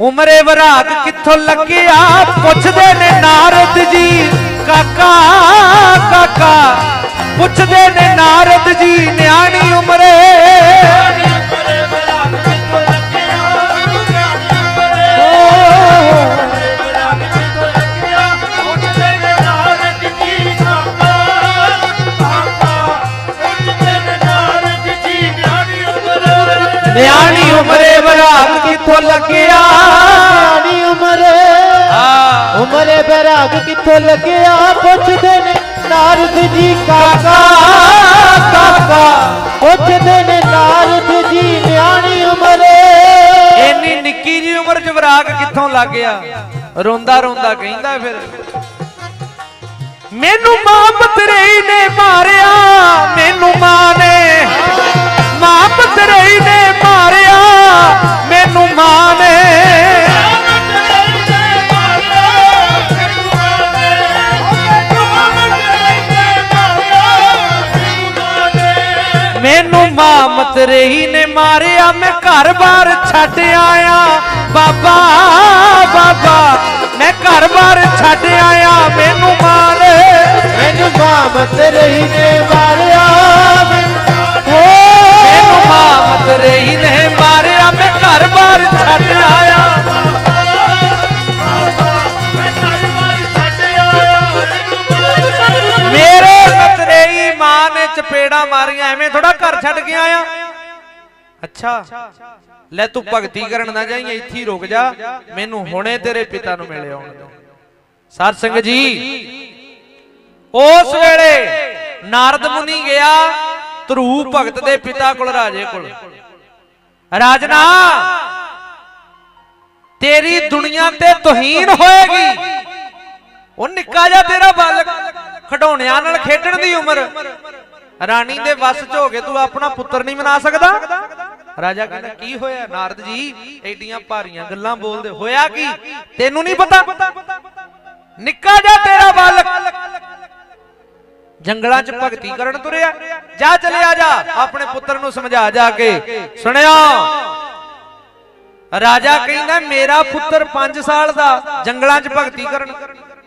Speaker 1: ਉਮਰੇ ਵਿਰਾਗ ਕਿੱਥੋਂ ਲੱਗਿਆ? ਪੁੱਛਦੇ ਨੇ ਨਾਰਦ ਜੀ, ਕਾਕਾ ਕਾਕਾ। ਪੁੱਛਦੇ ਨੇ ਨਾਰਦ ਜੀ, ਨਿਆਣੀ ਉਮਰੇ ਵਿਰਾਗ ਕਿੱਥੋਂ ਲੱਗਿਆ?
Speaker 2: ਨਿਆਣੀ ਉਮਰੇ।
Speaker 1: ਆ
Speaker 2: ਉਮਰੇ ਬੈਰਾਗ ਕਿੱਥੋਂ ਲੱਗਿਆ? ਪੁੱਛਦੇ ਨੇ ਨਾਰਦ ਜੀ ਕਾਕਾ। ਕਾਕਾ। ਪੁੱਛਦੇ ਨੇ ਨਾਰਦ ਜੀ ਨਿਆਣੀ ਉਮਰੇ।
Speaker 1: ਇੰਨੀ ਨਿੱਕੀ ਜੀ ਉਮਰ 'ਚ ਵਿਰਾਗ ਕਿੱਥੋਂ ਲੱਗ ਗਿਆ ਰੋਂਦਾ ਰੋਂਦਾ ਕਹਿੰਦਾ ਫਿਰ। ਮੈਨੂੰ ਮਾਂ ਪਤਰੇਈ ਨੇ ਮਾਰਿਆ ਮੈਨੂੰ ਮਾਂ ਨੇ ਮਾਂ ਪਤਰੇਈ ਨੇ ਮਾਰਿਆ, ਮੈਨੂੰ ਮਾਂ ਨੇ ਮੈਨੂੰ ਮਾਂ ਮਤਰੇਈ ਨੇ ਮਾਰਿਆ, ਮੈਂ ਘਰ-ਬਾਰ ਛੱਡ ਆਇਆ। ਬਾਬਾ ਬਾਬਾ, ਮੈਂ ਘਰ-ਬਾਰ ਛੱਡ ਆਇਆ, ਮੈਨੂੰ ਮਾਂ ਨੇ
Speaker 2: ਮੈਨੂੰ ਮਾਮਤ ਰਹੀ ਨੇ ਮਾਰਿਆ ਹੋ
Speaker 1: ਮੈਨੂੰ ਨੇ ਮਾਰਿਆ, ਮੈਂ ਘਰ-ਬਾਰ ਛੱਡ ਆਇਆ। ਮੇਰੇ ਮਤਰੇਈ ਮਾਂ ਨੇ ਚਪੇੜਾ ਮਾਰੀਆਂ, ਐਵੇਂ ਥੋੜਾ ਘਰ ਛੱਡ ਕੇ ਆਇਆ। ਅੱਛਾ, ਲੈ ਤੂੰ ਭਗਤੀ ਕਰਨ ਨਾ ਜਾਈਂ, ਇੱਥੇ ਹੀ ਰੁਕ ਜਾ। ਮੈਨੂੰ ਹੁਣੇ ਤੇਰੇ ਪਿਤਾ ਨੂੰ ਮਿਲੇ ਆਉਣ ਦੇ ਸਾਧ ਸੰਗਤ ਜੀ, ਉਸ ਵੇਲੇ ਨਾਰਦ ਮੁਨੀ ਗਿਆ। ਧਰੂ ਭਗਤ ਦੇ ਪਿਤਾ ਕੋਲ ਰਾਜੇ ਕੋਲ ਰਾਜਨਾ ਤੇਰੀ ਦੁਨੀਆ ਤੇ ਤੋਹੀਨ ਹੋਏਗੀ। ਉਹ ਨਿੱਕਾ ਜਿਹਾ ਤੇਰਾ ਬਾਲਕ ਖਡੌਣਿਆਂ ਨਾਲ ਖੇਡਣ ਦੀ ਉਮਰ। ਰਾਣੀ ਦੇ ਵੱਸ 'ਚ ਹੋ ਕੇ ਤੂੰ ਆਪਣਾ ਪੁੱਤਰ ਨਹੀਂ ਮਨਾ ਸਕਦਾ? ਰਾਜਾ ਕਹਿੰਦਾ ਕੀ ਹੋਇਆ ਨਾਰਦ ਜੀ? ਐਡੀਆਂ ਭਾਰੀਆਂ ਗੱਲਾਂ ਬੋਲਦੇ ਹੋਇਆ ਕੀ? ਤੈਨੂੰ ਨਹੀਂ ਪਤਾ? ਨਿੱਕਾ ਜਿਹਾ ਤੇਰਾ ਬਾਲਕ ਜੰਗਲਾਂ 'ਚ ਭਗਤੀ ਕਰਨ ਤੁਰਿਆ। ਜਾ ਚਲਿਆ ਜਾ, ਆਪਣੇ ਪੁੱਤਰ ਨੂੰ ਸਮਝਾ ਜਾ ਕੇ। ਸੁਣਿਆ? ਰਾਜਾ ਕਹਿੰਦਾ, ਮੇਰਾ ਪੁੱਤਰ 5 ਸਾਲ ਦਾ, ਜੰਗਲਾਂ 'ਚ ਭਗਤੀ ਕਰਨ।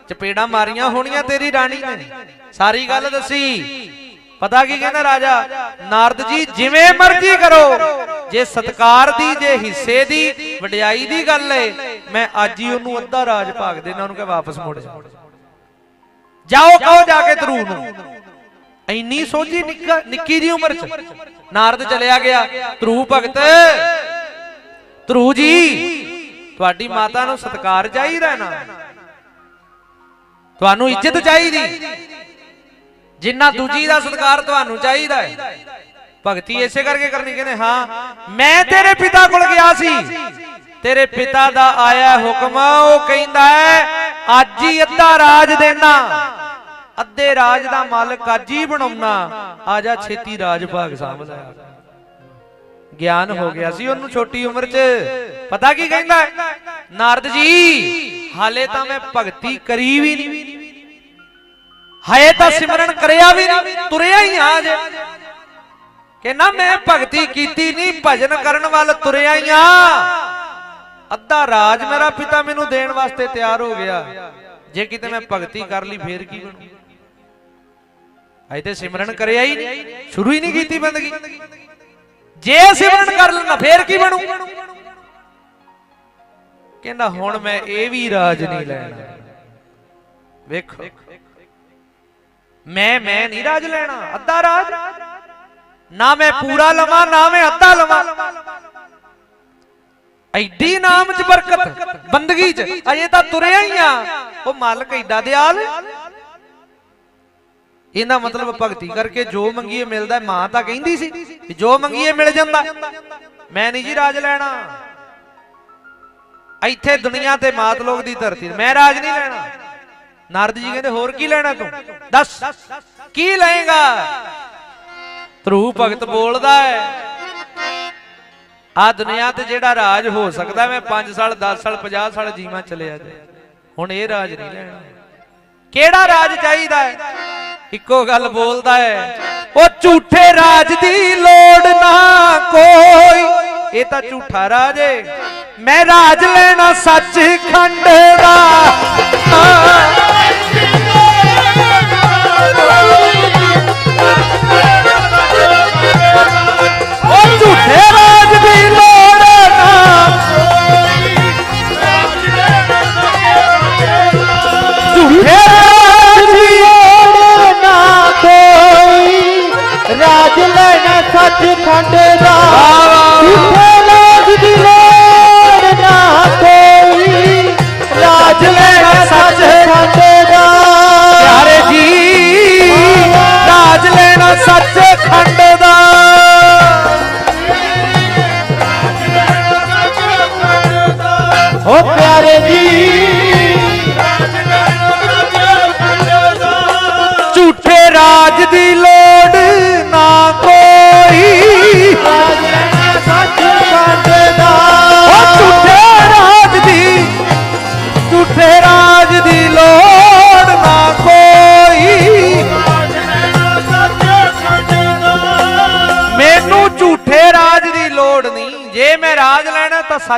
Speaker 1: ਚਪੇੜਾਂ ਮਾਰੀਆਂ ਹੋਣੀਆਂ ਤੇਰੀ ਰਾਣੀ ਨੇ। ਸਾਰੀ ਗੱਲ ਦੱਸੀ। ਪਤਾ ਕੀ ਕਹਿੰਦਾ ਰਾਜਾ? ਨਾਰਦ ਜੀ, ਜਿਵੇਂ ਮਰਜ਼ੀ ਕਰੋ। ਜੇ ਸਤਕਾਰ ਦੀ, ਜੇ ਹਿੱਸੇ ਦੀ, ਵਡਿਆਈ ਦੀ ਗੱਲ ਏ, ਮੈਂ ਅੱਜ ਹੀ ਉਹਨੂੰ ਅੱਧਾ ਰਾਜ ਭਾਗ ਦੇਣਾ, ਉਹਨੂੰ ਕਹ ਵਾਪਸ ਮੁੜ ਜਾ। ਜਾਓ ਕਹੋ ਜਾ ਕੇ ਧਰੂ ਨੂੰ। ਇੰਨੀ ਸੋਝੀ ਨਿੱਕਾ ਜੀ ਉਮਰ ਚ ਨਾਰਦ ਚਲਿਆ ਗਿਆ ਧਰੂ ਭਗਤ। ਧਰੂ ਜੀ ਤੁਹਾਡੀ ਮਾਤਾ ਨੂੰ ਸਤਕਾਰ ਚਾਹੀਦਾ ਨਾ। ਤੁਹਾਨੂੰ ਇੱਜ਼ਤ ਚਾਹੀਦੀ। ਜਿੰਨਾ ਦੂਜੀ ਦਾ ਸਤਕਾਰ ਤੁਹਾਨੂੰ ਚਾਹੀਦਾ ਹੈ। ਭਗਤੀ ਇਸੇ ਕਰਕੇ ਕਰਨੀ ਕਹਿੰਦੇ ਹਾਂ ਮੈਂ ਤੇਰੇ ਪਿਤਾ ਕੋਲ ਗਿਆ ਸੀ। ਤੇਰੇ ਪਿਤਾ ਦਾ ਆਇਆ ਹੁਕਮ, ਉਹ ਕਹਿੰਦਾ ਹੈ, ਅੱਜ ਹੀ ਅੱਧਾ ਰਾਜ ਦੇਣਾ। ਅੱਧੇ ਰਾਜ ਦਾ ਮਾਲਕ ਅੱਜ ਹੀ ਬਣਾਉਣਾ। ਆ ਜਾ ਛੇਤੀ ਰਾਜ ਭਾਗ ਸਾਂਭ ਗਿਆਨ ਹੋ ਗਿਆ ਸੀ ਉਹਨੂੰ ਛੋਟੀ ਉਮਰ 'ਚ। ਪਤਾ ਕੀ ਕਹਿੰਦਾ ਨਾਰਦ ਜੀ, ਹਾਲੇ ਤਾਂ ਮੈਂ ਭਗਤੀ ਕਰੀ ਵੀ ਨਹੀਂ। ਹਾਏ ਤਾਂ ਸਿਮਰਨ ਕਰਿਆ ਵੀ ਨਹੀਂ, ਤੁਰਿਆ ਹੀ ਆ ਜੇ। ਕਹਿੰਦਾ, ਮੈਂ ਭਗਤੀ ਕੀਤੀ ਨਹੀਂ, ਭਜਨ ਕਰਨ ਵੱਲ ਤੁਰਿਆ ਹੀ ਆ। ਅੱਧਾ ਰਾਜ ਮੇਰਾ ਪਿਤਾ ਮੈਨੂੰ ਦੇਣ ਵਾਸਤੇ ਤਿਆਰ ਹੋ ਗਿਆ। ਜੇ ਕਿਤੇ ਮੈਂ ਭਗਤੀ ਕਰ ਲਈ, ਫੇਰ ਕੀ ਬਣੂ? ਅਜੇ ਤੇ ਸਿਮਰਨ ਕਰਿਆ ਹੀ ਨਹੀਂ, ਸ਼ੁਰੂ ਹੀ ਨਹੀਂ ਕੀਤੀ ਬੰਦਗੀ। ਜੇ ਸਿਮਰਨ ਕਰ ਲੈਣਾ ਫੇਰ ਕੀ ਬਣੂ? ਕਹਿੰਦਾ, ਹੁਣ ਮੈਂ ਇਹ ਵੀ ਰਾਜ ਨਹੀਂ ਲੈਣਾ। ਵੇਖੋ। ਮੈਂ ਮੈਂ ਨਹੀਂ ਰਾਜ ਲੈਣਾ, ਅੱਧਾ ਰਾਜ। ਨਾ ਮੈਂ ਪੂਰਾ ਲਵਾਂ, ਨਾ ਮੈਂ ਅੱਧਾ ਲਵਾਂ। ਐਡੀ ਨਾਮ ਚ ਬਰਕਤ, ਬੰਦਗੀ ਚ, ਅਜੇ ਤਾਂ ਤੁਰਿਆ ਹੀ ਆ। ਉਹ ਮਾਲਕ ਐਡਾ ਦਿਆਲ ਇਹਦਾ ਮਤਲਬ ਭਗਤੀ ਕਰਕੇ ਜੋ ਮੰਗੀਏ ਮਿਲਦਾ ਮਾਂ ਤਾਂ ਕਹਿੰਦੀ ਸੀ ਕਿ ਜੋ ਮੰਗੀਏ ਮਿਲ ਜਾਂਦਾ। ਮੈਂ ਨਹੀਂ ਜੀ ਰਾਜ ਲੈਣਾ। ਇੱਥੇ ਦੁਨੀਆ ਤੇ ਮਾਤ ਲੋਕ ਦੀ ਧਰਤੀ ਮੈਂ ਰਾਜ ਨਹੀਂ ਲੈਣਾ। ਨਾਰਦ ਜੀ ਕਹਿੰਦੇ, ਹੋਰ ਕੀ ਲੈਣਾ ਤੂੰ? ਦੱਸ, ਕੀ ਲਏਗਾ? ਧਰੂ ਭਗਤ ਬੋਲਦਾ ਹੈ। ਆ ਦੁਨੀਆ ਤੇ ਜਿਹੜਾ ਰਾਜ ਹੋ ਸਕਦਾ ਮੈਂ 5 ਸਾਲ 10 ਸਾਲ 50 ਸਾਲ ਜੀਵਾਂ ਚਲਿਆ ਜਾ ਹੁਣ ਇਹ ਰਾਜ ਨਹੀਂ ਲੈਣਾ। ਕਿਹੜਾ ਰਾਜ ਚਾਹੀਦਾ ਹੈ? ਇੱਕੋ ਗੱਲ ਬੋਲਦਾ ਹੈ, ਉਹ ਝੂਠੇ ਰਾਜ ਦੀ ਲੋੜ ਨਾ ਕੋਈ। ਇਹ ਤਾਂ ਝੂਠਾ ਰਾਜ ਏ। ਮੈਂ ਰਾਜ ਲੈਣਾ ਸੱਚ ਖੰਡ ਦਾ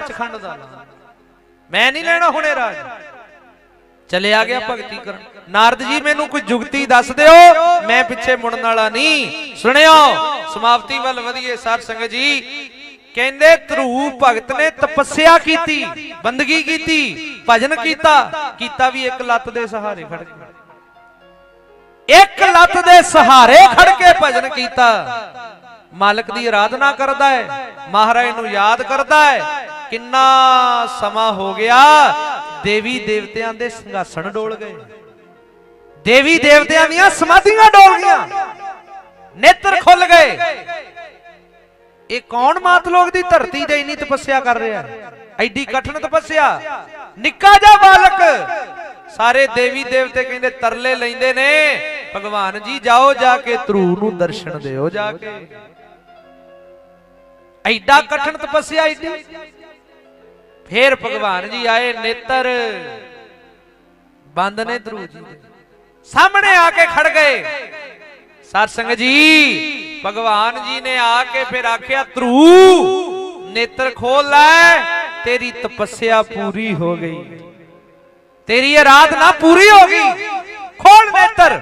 Speaker 2: ਸੱਚਖੰਡ ਦਾ
Speaker 1: ਲਾਂ। ਮੈਂ ਨਹੀਂ ਲੈਣਾ ਹੁਣੇ ਰਾਜ। ਚਲਿਆ ਗਿਆ ਭਗਤੀ ਕਰਨ। ਨਾਰਦ ਜੀ, ਮੈਨੂੰ ਕੋਈ ਜੁਗਤੀ ਦੱਸ ਦਿਓ। ਮੈਂ ਪਿੱਛੇ ਮੁੜਨ ਵਾਲਾ ਨਹੀਂ। ਸੁਣਿਓ, ਸਮਾਪਤੀ ਵੱਲ ਵਧੀਏ ਸਾਧ ਸੰਗਤ ਜੀ। ਕਹਿੰਦੇ ਧਰੂ ਭਗਤ ਨੇ ਤਪੱਸਿਆ ਕੀਤੀ, ਬੰਦਗੀ ਕੀਤੀ, ਭਜਨ ਕੀਤਾ ਕੀਤਾ ਵੀ ਇੱਕ ਲੱਤ ਦੇ ਸਹਾਰੇ ਖੜ ਕੇ। ਇੱਕ ਲੱਤ ਦੇ ਸਹਾਰੇ ਖੜ ਕੇ ਭਜਨ ਕੀਤਾ। ਮਾਲਕ ਦੀ ਆਰਾਧਨਾ ਕਰਦਾ ਹੈ। ਮਹਾਰਾਜ ਨੂੰ ਯਾਦ ਕਰਦਾ ਹੈ। ਕਿੰਨਾ ਸਮਾਂ ਹੋ ਗਿਆ। ਦੇਵੀ ਦੇਵਤਿਆਂ ਦੇ ਸਿੰਘਾਸਣ ਡੋਲ ਗਏ। ਦੇਵੀ ਦੇਵਤਿਆਂ ਦੀਆਂ ਸਮਾਧੀਆਂ ਡੋਲ ਗਈਆਂ। ਨੇਤਰ ਖੁੱਲ ਗਏ। ਇਹ ਕੌਣ ਮਾਤ ਲੋਕ ਦੀ ਧਰਤੀ ਤੇ ਇੰਨੀ ਤਪੱਸਿਆ ਕਰ ਰਿਹਾ ਹੈ? ਐਡੀ ਕਠਿਨ ਤਪੱਸਿਆ। ਨਿੱਕਾ ਜਿਹਾ ਬਾਲਕ। ਸਾਰੇ ਦੇਵੀ ਦੇਵਤੇ ਕਹਿੰਦੇ ਤਰਲੇ ਲੈਂਦੇ ਨੇ, ਭਗਵਾਨ ਜੀ ਜਾਓ ਜਾ ਕੇ ਧਰੂ ਨੂੰ ਦਰਸ਼ਨ ਦਿਓ ਜਾ ਕੇ। ਐਡਾ ਕਠਿਨ ਤਪੱਸਿਆ ਐਡੀ ਫੇਰ ਭਗਵਾਨ ਜੀ ਆਏ ਨੇਤਰ। ਬੰਦ ਨੇ ਧਰੂ ਜੀ ਦੇ। ਸਾਹਮਣੇ ਆ ਕੇ ਖੜ ਗਏ। ਸਤ ਜੀ, ਭਗਵਾਨ ਜੀ ਨੇ ਆ ਕੇ ਫਿਰ ਆਖਿਆ, ਧਰੂ, ਨੇਤਰ ਖੋਲ ਲੈ, ਤੇਰੀ ਤਪੱਸਿਆ ਪੂਰੀ ਹੋ ਗਈ। ਤੇਰੀ ਆਰਾਧਨਾ ਪੂਰੀ ਹੋ ਗਈ। ਖੋਲ ਨੇਤਰ।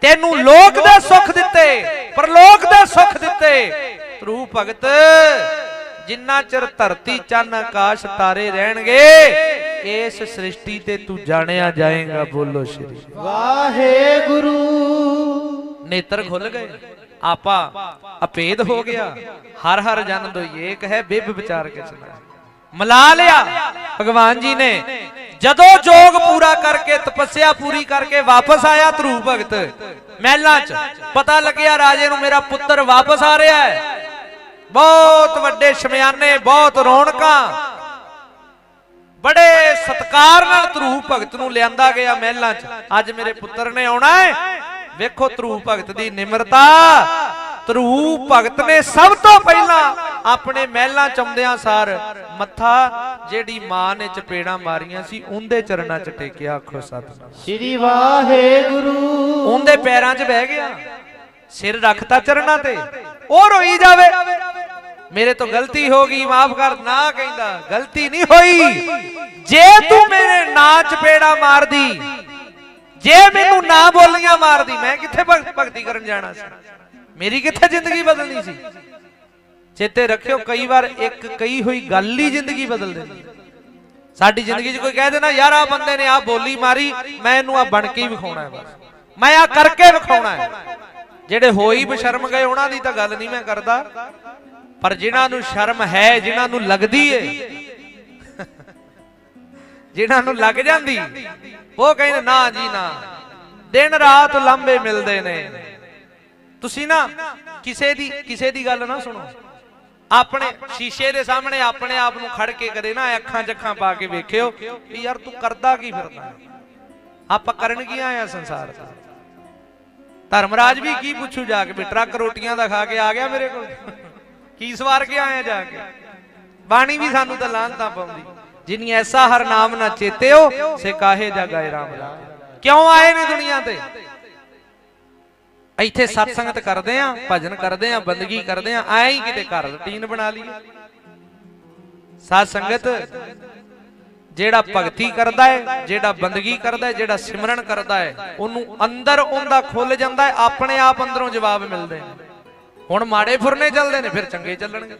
Speaker 1: ਤੈਨੂੰ ਲੋਕ ਦੇ ਸੁੱਖ ਦਿੱਤੇ, ਪਰਲੋਕ ਦੇ ਸੁੱਖ ਦਿੱਤੇ। ਧਰੂ ਭਗਤ ਜਿੰਨਾ ਚਿਰ ਧਰਤੀ ਚੰਨ ਆਕਾਸ਼ ਤਾਰੇ ਰਹਿਣਗੇ ਇਸ ਸ੍ਰਿਸ਼ਟੀ ਤੇ ਤੂੰ ਜਾਣਿਆ ਜਾਏਗਾ ਬੋਲੋ ਸ਼੍ਰੀ
Speaker 2: ਵਾਹਿਗੁਰੂ।
Speaker 1: ਨੇਤਰ ਖੁੱਲ ਗਏ। ਆਪਾ ਅਪੇਦ ਹੋ ਗਿਆ। ਹਰ ਹਰ ਜਨ ਦੋ ਏਕ ਹੈ ਬਿਬ ਵਿਚਾਰ ਕੇ ਚਲਾ ਮਲਾ ਲਿਆ। ਭਗਵਾਨ ਜੀ ਨੇ ਜਦੋਂ ਜੋਗ ਪੂਰਾ ਕਰਕੇ ਤਪੱਸਿਆ ਪੂਰੀ ਕਰਕੇ ਵਾਪਸ ਆਇਆ ਧਰੂ ਭਗਤ ਮਹਿਲਾਂ 'ਚ ਪਤਾ ਲੱਗਿਆ ਰਾਜੇ ਨੂੰ ਮੇਰਾ ਪੁੱਤਰ ਵਾਪਸ ਆ ਰਿਹਾ ਹੈ। ਬਹੁਤ ਵੱਡੇ ਸ਼ਮਿਆਨੇ ਬਹੁਤ ਰੌਣਕਾਂ। ਬੜੇ ਸਤਕਾਰ ਨਾਲ ਧਰੂ ਭਗਤ ਨੂੰ ਲਿਆਂਦਾ ਗਿਆ ਮਹਿਲਾਂ 'ਚ। ਅੱਜ ਮੇਰੇ ਪੁੱਤਰ ਨੇ ਆਉਣਾ ਹੈ। ਵੇਖੋ ਧਰੂ ਭਗਤ ਦੀ ਨਿਮਰਤਾ। ਧਰੂ ਭਗਤ ਨੇ ਸਭ ਤੋਂ ਪਹਿਲਾਂ ਆਪਣੇ ਮਹਿਲਾਂ ਚ ਆਉਂਦਿਆਂ ਸਾਰ ਮੱਥਾ ਜਿਹੜੀ ਮਾਂ ਨੇ ਚਪੇੜਾਂ ਮਾਰੀਆਂ ਸੀ ਉਹਦੇ ਚਰਨਾਂ 'ਚ ਟੇਕਿਆ ਆਖੋ ਸਤਿਨਾਮ।
Speaker 2: ਸ੍ਰੀ ਵਾਹਿਗੁਰੂ।
Speaker 1: ਉਹਦੇ ਪੈਰਾਂ 'ਚ ਬਹਿ ਗਿਆ। ਸਿਰ ਰੱਖਤਾ ਚਰਨਾਂ ਤੇ। ਉਹ ਰੋਈ ਜਾਵੇ। ਮੇਰੇ ਤੋਂ ਗਲਤੀ ਹੋ ਗਈ ਮਾਫ ਕਰ ਨਾ ਕਹਿੰਦਾ। ਗਲਤੀ ਨਹੀਂ ਹੋਈ। ਜੇ ਤੂੰ ਮੇਰੇ ਨਾਂ ਚਪੇੜਾ ਮਾਰਦੀ ਜੇ ਮੈਨੂੰ ਨਾ ਬੋਲੀਆਂ ਮਾਰਦੀ ਮੈਂ ਕਿੱਥੇ ਭਗ- ਭਗਤੀ ਕਰਨ ਜਾਣਾ ਸੀ? ਮੇਰੀ ਕਿੱਥੇ ਜ਼ਿੰਦਗੀ ਬਦਲਣੀ ਸੀ? ਚੇਤੇ ਰੱਖਿਓ ਕਈ ਵਾਰ ਇੱਕ ਕਈ ਹੋਈ ਗੱਲ ਹੀ ਜ਼ਿੰਦਗੀ ਬਦਲ ਦਿੰਦੀ ਸਾਡੀ ਜ਼ਿੰਦਗੀ 'ਚ ਕੋਈ ਕਹਿ ਦੇਣਾ ਯਾਰ ਆ ਬੰਦੇ ਨੇ ਆ ਬੋਲੀ ਮਾਰੀ ਮੈਂ ਇਹਨੂੰ ਆ ਬਣ ਕੇ ਹੀ ਵਿਖਾਉਣਾ ਹੈ ਬਸ। ਮੈਂ ਆ ਕਰਕੇ ਵਿਖਾਉਣਾ ਹੈ। ਜਿਹੜੇ ਹੋਈ ਬਸ਼ਰਮ ਗਏ ਉਹਨਾਂ ਦੀ ਤਾਂ ਗੱਲ ਨਹੀਂ ਮੈਂ ਕਰਦਾ। ਪਰ ਜਿਨ੍ਹਾਂ ਨੂੰ ਸ਼ਰਮ ਹੈ, ਜਿਨ੍ਹਾਂ ਨੂੰ ਲੱਗਦੀ ਏ। ਜਿਨ੍ਹਾਂ ਨੂੰ ਲੱਗ ਜਾਂਦੀ, ਉਹ ਕਹਿੰਦੇ, ਨਾ ਜੀ, ਨਾ। ਦਿਨ ਰਾਤ ਲੰਬੇ ਮਿਲਦੇ ਨੇ। ਤੁਸੀਂ ਨਾ ਕਿਸੇ ਦੀ ਕਿਸੇ ਦੀ ਗੱਲ ਨਾ ਸੁਣੋ। ਆਪਣੇ ਸ਼ੀਸ਼ੇ ਦੇ ਸਾਹਮਣੇ ਆਪਣੇ ਆਪ ਨੂੰ ਖੜ ਕੇ ਕਦੇ ਨਾ ਅੱਖਾਂ ਚੱਖਾਂ ਪਾ ਕੇ ਵੇਖਿਓ ਵੀ ਯਾਰ ਤੂੰ ਕਰਦਾ ਕੀ ਫਿਰਦਾ? ਆਪਾਂ ਕਰਨ ਕੀ ਆਏ ਸੰਸਾਰ ਦਾ? ਧਰਮਰਾਜ ਵੀ ਕੀ ਪੁੱਛੂ ਜਾ ਕੇ ਵੀ ਟਰੱਕ ਰੋਟੀਆਂ ਦਾ ਖਾ ਕੇ ਆ ਗਿਆ ਮੇਰੇ ਕੋਲ? ਕੀ ਸਵਾਰ ਕੇ ਆਇਆ ਜਾ ਕੇ? ਬਾਣੀ ਵੀ ਸਾਨੂੰ ਤਾਂ ਲਾਂਤਾਂ ਪਾਉਂਦੀ। ਜਿਨੀ ਐਸਾ ਹਰ ਨਾਮ ਨਾ ਚੇਤਿਓ, ਸੇ ਕਾਹੇ ਜਗਾਏ ਰਾਮ ਲਾ ਕਿਉਂ ਆਏ ਨੇ ਦੁਨੀਆ ਤੇ? ਇੱਥੇ ਸਤਸੰਗਤ ਕਰਦੇ ਆ, ਭਜਨ ਕਰਦੇ ਆ, ਬੰਦਗੀ ਕਰਦੇ ਆ ਐਂ ਹੀ ਕਿਤੇ ਘਰ ਰੁਟੀਨ ਬਣਾ ਲਈ ਸਤ ਸੰਗਤ ਜਿਹੜਾ ਭਗਤੀ ਕਰਦਾ ਹੈ ਜਿਹੜਾ ਬੰਦਗੀ ਕਰਦਾ ਹੈ ਜਿਹੜਾ ਸਿਮਰਨ ਕਰਦਾ ਹੈ ਉਹਨੂੰ ਅੰਦਰ ਉਹਦਾ ਖੁੱਲ ਜਾਂਦਾ ਹੈ ਆਪਣੇ ਆਪ ਅੰਦਰੋਂ ਜਵਾਬ ਮਿਲਦੇ ਨੇ। ਹੁਣ ਮਾੜੇ ਫੁਰਨੇ ਚੱਲਦੇ ਨੇ ਫਿਰ ਚੰਗੇ ਚੱਲਣਗੇ।